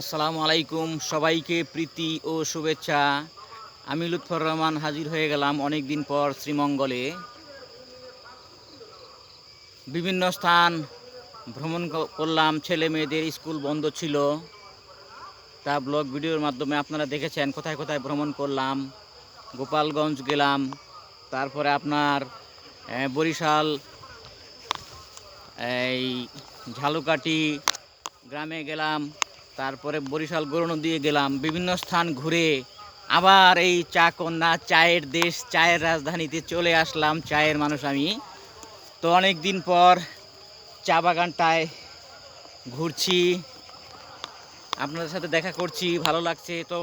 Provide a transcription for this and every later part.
আসসালামু আলাইকুম, সবাইকে প্রীতি ও শুভেচ্ছা। আমি লুৎফর রহমান হাজির হয়ে গেলাম অনেক দিন পর শ্রীমঙ্গলে। বিভিন্ন স্থান ভ্রমণ করলাম, ছেলে মেয়েদের স্কুল বন্ধ ছিল। তা ব্লগ ভিডিওর মাধ্যমে আপনারা দেখেছেন, কোথায় কোথায় ভ্রমণ করলাম। গোপালগঞ্জ গেলাম, তারপরে আপনার বরিশাল, এই ঝালুকাঠি গ্রামে গেলাম। তারপরে বরিশাল গরুণ দিয়ে গেলাম, বিভিন্ন স্থান ঘুরে আবার এই চা কন্যা চায়ের দেশ, চায়ের রাজধানীতে চলে আসলাম, চায়ের মানুষ আমি। তো অনেক দিন পর চা বাগানটায় ঘুরছি, আপনাদের সাথে দেখা করছি, ভালো লাগছে। তো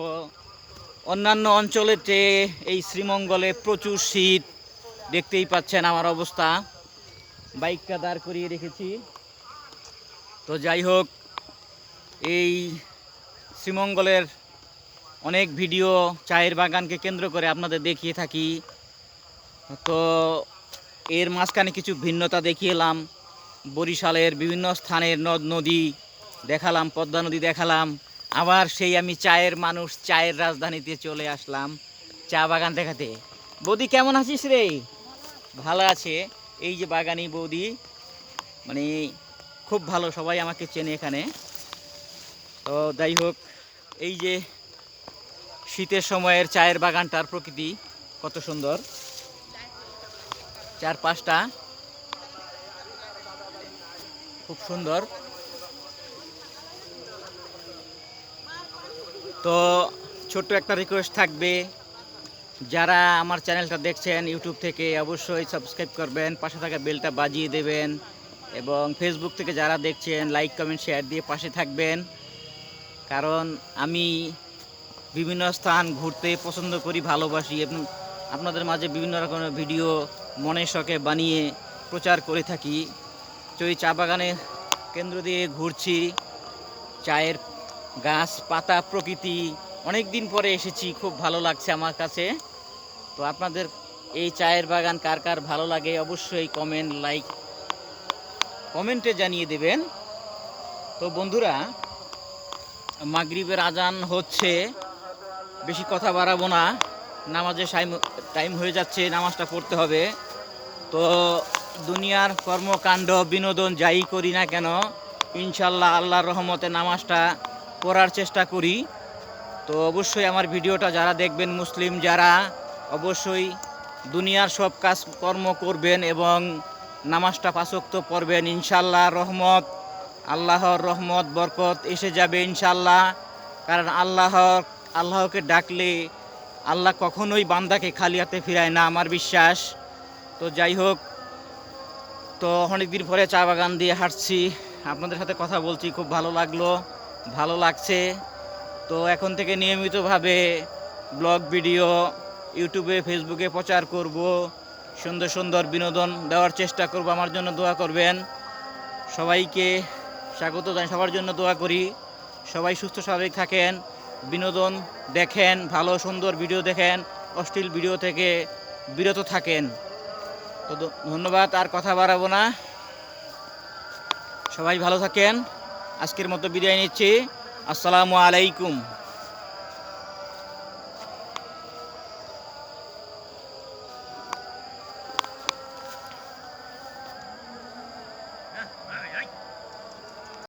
অন্যান্য অঞ্চলের চেয়ে এই শ্রীমঙ্গলে প্রচুর শীত, দেখতেই পাচ্ছেন আমার অবস্থা। বাইকটা দাঁড় করিয়ে রেখেছি। তো যাই হোক এই শ্রীমঙ্গলের অনেক ভিডিও চায়ের বাগানকে কেন্দ্র করে আপনাদের দেখিয়ে থাকি। তো এর মাঝখানে কিছু ভিন্নতা দেখিয়েলাম বরিশালের বিভিন্ন স্থানের নদ নদী দেখালাম, পদ্মা নদী দেখালাম। আবার সেই আমি চায়ের মানুষ, চায়ের রাজধানীতে চলে আসলাম চা বাগান দেখাতে। বৌদি, কেমন আছিস রে? ভালো আছে। এই যে বাগানি বৌদি মানে খুব ভালো সবাই আমাকে চেনে এখানে। তো যাই হোক, এই যে শীতের সময়ের চায়ের বাগানটার প্রকৃতি কত সুন্দর। চার পাঁচটা খুব সুন্দর। তো ছোট্ট একটা রিকোয়েস্ট থাকবে, যারা আমার চ্যানেলটা দেখছেন ইউটিউব থেকে অবশ্যই সাবস্ক্রাইব করবেন, পাশে থাকা বেলটা বাজিয়ে দেবেন, এবং ফেসবুক থেকে যারা দেখছেন লাইক কমেন্ট শেয়ার দিয়ে পাশে থাকবেন। কারণ আমি বিভিন্ন স্থান ঘুরতে পছন্দ করি, ভালোবাসি এবং আপনাদের মাঝে বিভিন্ন রকমের ভিডিও মনে শখে বানিয়ে প্রচার করে থাকি। তো এই চা বাগানের কেন্দ্র দিয়ে ঘুরছি। চায়ের গাছ, পাতা, প্রকৃতি অনেক দিন পরে এসেছি, খুব ভালো লাগছে আমার কাছে। তো আপনাদের এই চায়ের বাগান কার কার ভালো লাগে অবশ্যই কমেন্ট লাইক কমেন্টে জানিয়ে দেবেন। তো বন্ধুরা মাগরিবের আজান হচ্ছে, বেশি কথা বাড়াবো না, নামাজের টাইম হয়ে যাচ্ছে, নামাজটা পড়তে হবে। তো দুনিয়ার কর্মকাণ্ড, বিনোদন যাই করি না কেন ইনশাল্লাহ আল্লাহর রহমতে নামাজটা পড়ার চেষ্টা করি। তো অবশ্যই আমার ভিডিওটা যারা দেখবেন মুসলিম যারা, অবশ্যই দুনিয়ার সব কাজ কর্ম করবেন এবং নামাজটা পাঁচক্ত পড়বেন। ইনশাল্লাহ রহমত আল্লাহর রহমত, বরকত এসে যাবে ইনশাল্লাহ কারণ আল্লাহ, আল্লাহকে ডাকলে আল্লাহ কখনোই বান্দাকে খালি হাতে ফিরায় না, আমার বিশ্বাস। তো যাই হোক, তো অনেক দিন পরে চা বাগান দিয়ে হাঁটছি। আপনাদের সাথে কথা বলছি, খুব ভালো লাগল, ভালো লাগছে। তো এখন থেকে নিয়মিতভাবে ব্লগ, ভিডিও ইউটিউবে, ফেসবুকে প্রচার করব। সুন্দর সুন্দর বিনোদন দেওয়ার চেষ্টা করব, আমার জন্য দোয়া করবেন। সবাইকে স্বাগত জানাই সবার জন্য দোয়া করি। সবাই সুস্থ, স্বাভাবিক থাকেন। বিনোদন দেখেন, ভালো, সুন্দর ভিডিও দেখেন, অশ্লীল ভিডিও থেকে বিরত থাকেন। তো ধন্যবাদ, আর কথা বাড়াবো না। সবাই ভালো থাকেন। আজকের মতো বিদায় নিচ্ছি। আসসালামু আলাইকুম।